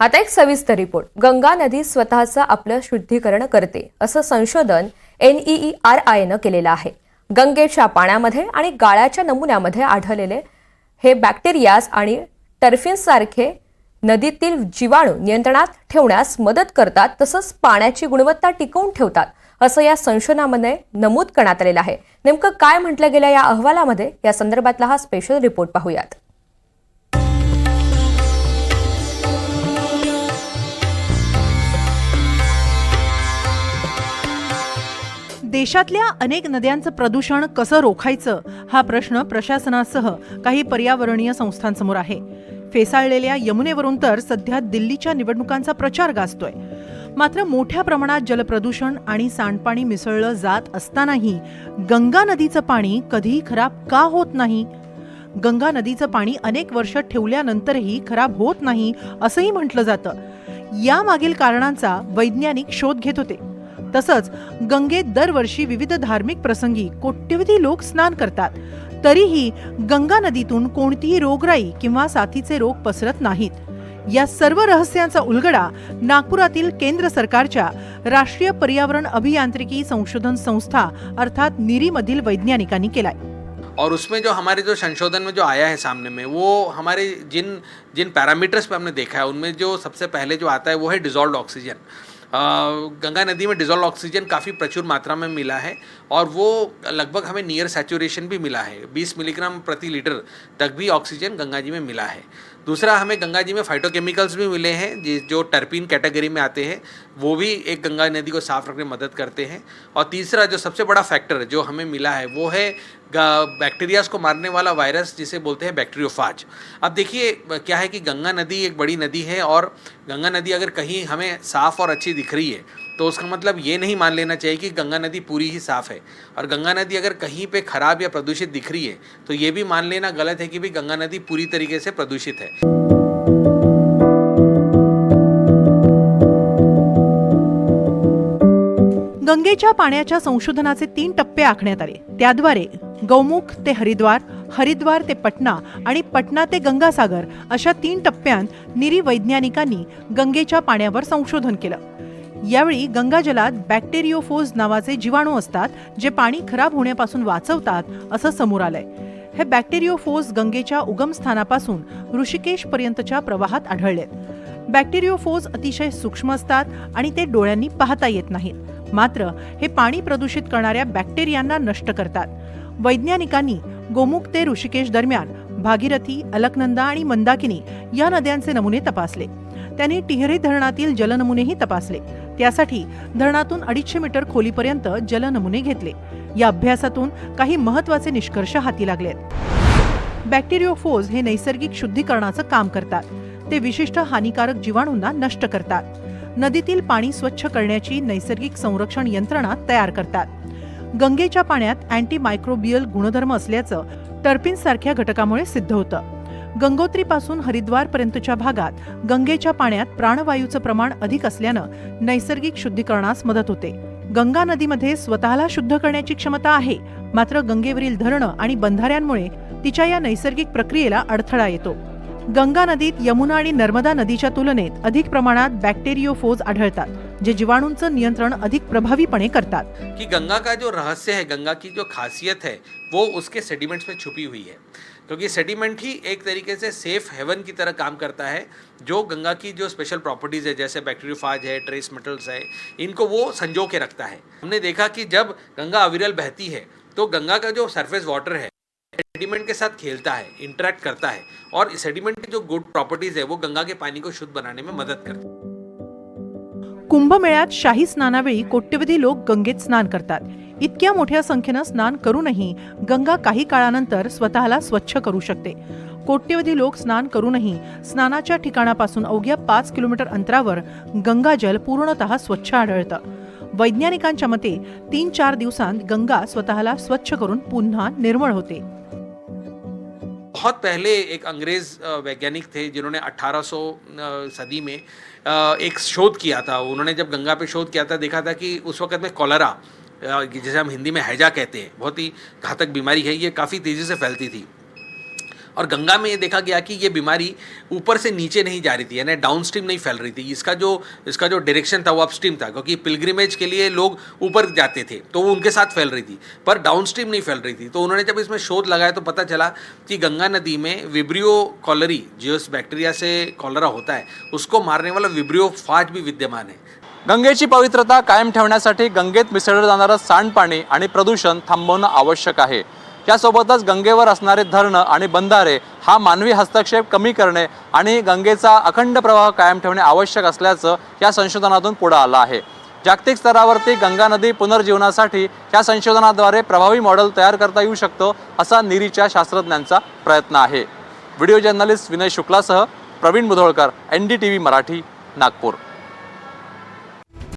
आता एक सविस्तर रिपोर्ट. गंगा नदी स्वतःचं आपलं शुद्धीकरण करते असं संशोधन एन ई आर आयनं केलेलं आहे. गंगेच्या पाण्यामध्ये आणि गाळाच्या नमुन्यामध्ये आढळलेले हे बॅक्टेरियाज आणि टर्फिन्ससारखे नदीतील जीवाणू नियंत्रणात ठेवण्यास मदत करतात तसंच पाण्याची गुणवत्ता टिकवून ठेवतात असं या संशोधनामध्ये नमूद करण्यात आलेलं आहे. नेमकं काय म्हटलं गेलं या अहवालामध्ये? या संदर्भातला हा स्पेशल रिपोर्ट पाहूयात. देशातल्या अनेक नद्यांचं प्रदूषण कसं रोखायचं हा प्रश्न प्रशासनासह काही पर्यावरणीय संस्थांसमोर आहे. फेसाळलेल्या यमुनेवरून तर सध्या दिल्लीच्या निवडणुकांचा प्रचार गाजतोय. मात्र मोठ्या प्रमाणात जलप्रदूषण आणि सांडपाणी मिसळलं जात असतानाही गंगा नदीचं पाणी कधीही खराब का होत नाही? गंगा नदीचं पाणी अनेक वर्ष ठेवल्यानंतरही खराब होत नाही असंही म्हटलं जातं. यामागील कारणांचा वैज्ञानिक शोध घेत होते. तसंच गंगेत दरवर्षी विविध धार्मिक प्रसंगी कोट्यवधी लोक स्नान करतात. तरीही गंगा नदीतून कोणतीही रोगराई किंवा साथीचे रोग पसरत नाहीत. या सर्व रहस्यांचा उलगडा नागपुरातील केंद्र सरकारच्या राष्ट्रीय पर्यावरण अभियांत्रिकी संशोधन संस्था अर्थात निरीमधील वैज्ञानिकांनी केलाय. और उसमें जो हमारे जो संशोधन में जो आया है सामने में वो हमारे जिन जिन पैरामीटर्स पे हमने देखा है उनमें जो सबसे पहले जो आता है वो है डिजॉल्व ऑक्सीजन गंगा नदी में डिजोल्व ऑक्सीजन काफ़ी प्रचुर मात्रा में मिला है और वो लगभग हमें नियर सेचुरेशन भी मिला है। 20 मिलीग्राम प्रति लीटर तक भी ऑक्सीजन गंगा जी में मिला है। दूसरा, हमें गंगा जी में फाइटोकेमिकल्स भी मिले हैं जि- टर्पिन कैटेगरी में आते हैं, वो भी एक गंगा नदी को साफ़ रखने में मदद करते हैं। और तीसरा, जो सबसे बड़ा फैक्टर जो हमें मिला है, वो है बैक्टीरियाज को मारने वाला वायरस जिसे बोलते हैं बैक्टीरियोफाज अब देखिए, क्या है कि गंगा नदी एक बड़ी नदी है, और गंगा नदी अगर कहीं हमें साफ़ और अच्छी दिख रही है तो उसका मतलब ये नहीं मान लेना चाहिए कि गंगा नदी पूरी ही साफ़ है। और गंगा नदी अगर कहीं पे ख़राब या प्रदूषित दिख रही है तो ये भी मान लेना गलत है कि भी गंगा नदी पूरी तरीके से प्रदूषित है। गंगेच्या पाण्याच्या संशोधनाचे तीन टप्पे आखण्यात आले. त्याद्वारे गौमुख ते हरिद्वार हरिद्वार ते पटना आणि पटना ते गंगासागर अशा तीन टप्प्यांत निरी वैज्ञानिकांनी गंगेच्या पाण्यावर संशोधन केलं. यावेळी गंगाजलात बॅक्टेरियोफोज नावाचे जीवाणू असतात जे पाणी खराब होण्यापासून वाचवतात असं समोर आलंय. हे बॅक्टेरियोफोज गंगेच्या उगमस्थानापासून ऋषिकेश पर्यंतच्या प्रवाहात आढळलेत. बॅक्टेरियोफोज अतिशय सूक्ष्म असतात आणि ते डोळ्यांनी पाहता येत नाहीत. मात्र हे पाणी प्रदूषित करणाऱ्या बॅक्टेरियांना नष्ट करतात. वैज्ञानिकांनी गोमुख ते ऋषिकेश दरम्यान भागीरथी अलकनंदा आणि मंदाकिनी या नद्यांचे नमुने तपासले. त्यांनी टिहरे धरणातील जलनमुनेही तपासले. त्यासाठी धरणातून अडीचशे मीटर खोलीपर्यंत जलनमुने घेतले. या अभ्यासातून काही महत्त्वाचे निष्कर्ष हाती लागलेत. बॅक्टेरियोफोज हे नैसर्गिक शुद्धीकरणाचं काम करतात. ते विशिष्ट हानिकारक जीवाणूंना नष्ट करतात. नदीतील पाणी स्वच्छ करण्याची नैसर्गिक संरक्षण यंत्रणा तयार करतात. गंगेच्या पाण्यात अँटी मायक्रोबियल गुणधर्म असल्याचं टर्पिन सारख्या घटकामुळे सिद्ध होतं. गंगोत्रीपासून हरिद्वारपर्यंतच्या भागात गंगेच्या पाण्यात प्राणवायूचं प्रमाण अधिक असल्यानं नैसर्गिक शुद्धीकरणास मदत होते. गंगा नदीमध्ये स्वतःला शुद्ध करण्याची क्षमता आहे मात्र गंगेवरील धरणं आणि बंधाऱ्यांमुळे तिच्या या नैसर्गिक प्रक्रियेला अडथळा येतो. गंगा नदीत यमुना आणि नर्मदा नदीच्या तुलनेत अधिक प्रमाणात बॅक्टेरियोफोज आढळतात जे जीवाणूंचं नियंत्रण अधिक प्रभावीपणे करतात. कि गंगा का जो रहस्य है गंगा की जो खासियत है वो उसके सेडिमेंट्स में छुपी हुई है। क्योंकि सेडिमेंट ही एक तरीके से सेफ़ हेवन की तरह काम करता है, जो गंगा की जो स्पेशल प्रॉपर्टीज़ है, जैसे बैक्टीरियोफाज है ट्रेस मेटल्स है, इनको वो संजो के रखता है। हमने देखा कि जब गंगा अविरल बहती है तो गंगा का जो सरफेस वाटर है सेडिमेंट के साथ खेलता है इंटरेक्ट करता है, और सेडिमेंट की जो गुड प्रॉपर्टीज़ है, वो गंगा के पानी को शुद्ध बनाने में मदद करती है। कुंभमेळ्यात शाही स्नानावेळी कोट्यवधी लोक गंगेत स्नान करतात. इतक्या मोठ्या संख्येनं स्नान करूनही गंगा काही काळानंतर स्वतःला स्वच्छ करू शकते. कोट्यवधी लोक स्नान करूनही स्नानाच्या ठिकाणापासून अवघ्या पाच किलोमीटर अंतरावर गंगाजल पूर्णतः स्वच्छ आढळतं. वैज्ञानिकांच्या मते तीन चार दिवसांत गंगा स्वतःला स्वच्छ करून पुन्हा निर्मळ होते. बहुत पहले एक अंग्रेज़ वैज्ञानिक थे जिन्होंने 1800 अ, सदी में एक शोध किया था। उन्होंने जब गंगा पे शोध किया था देखा था कि उस वक्त में कॉलरा जिसे हम हिंदी में हैजा कहते हैं बहुत ही घातक बीमारी है ये काफ़ी तेज़ी से फैलती थी। और गंगा में ये देखा गया कि ये बीमारी ऊपर से नीचे नहीं जा रही थी यानी डाउन स्ट्रीम नहीं फैल रही थी। इसका जो इसका जो डायरेक्शन था वो अपस्ट्रीम था क्योंकि पिलग्रिमेज के लिए लोग ऊपर जाते थे तो वो उनके साथ फैल रही थी पर डाउन स्ट्रीम नहीं फैल रही थी। तो उन्होंने जब इसमें शोध लगाया तो पता चला कि गंगा नदी में विब्रियो कॉलरी जो बैक्टीरिया से कॉलरा होता है उसको मारने वाला विब्रियो फाज भी विद्यमान है। गंगेची पवित्रता कायम ठेवण्यासाठी गंगेत मिसळलं जाणारं सांडपाणी आणि प्रदूषण थांबवणं आवश्यक आहे. यासोबतच गंगेवर असणारे धरणं आणि बंधारे हा मानवी हस्तक्षेप कमी करणे आणि गंगेचा अखंड प्रवाह कायम ठेवणे आवश्यक असल्याचं या संशोधनातून पुढं आलं आहे. जागतिक स्तरावरती गंगा नदी पुनर्जीवनासाठी या संशोधनाद्वारे प्रभावी मॉडेल तयार करता येऊ शकतो असा निरीच्या शास्त्रज्ञांचा प्रयत्न आहे. Video journalist Vinay शुक्लासह Praveen Mudholkar N D T V Marathi Nagpur.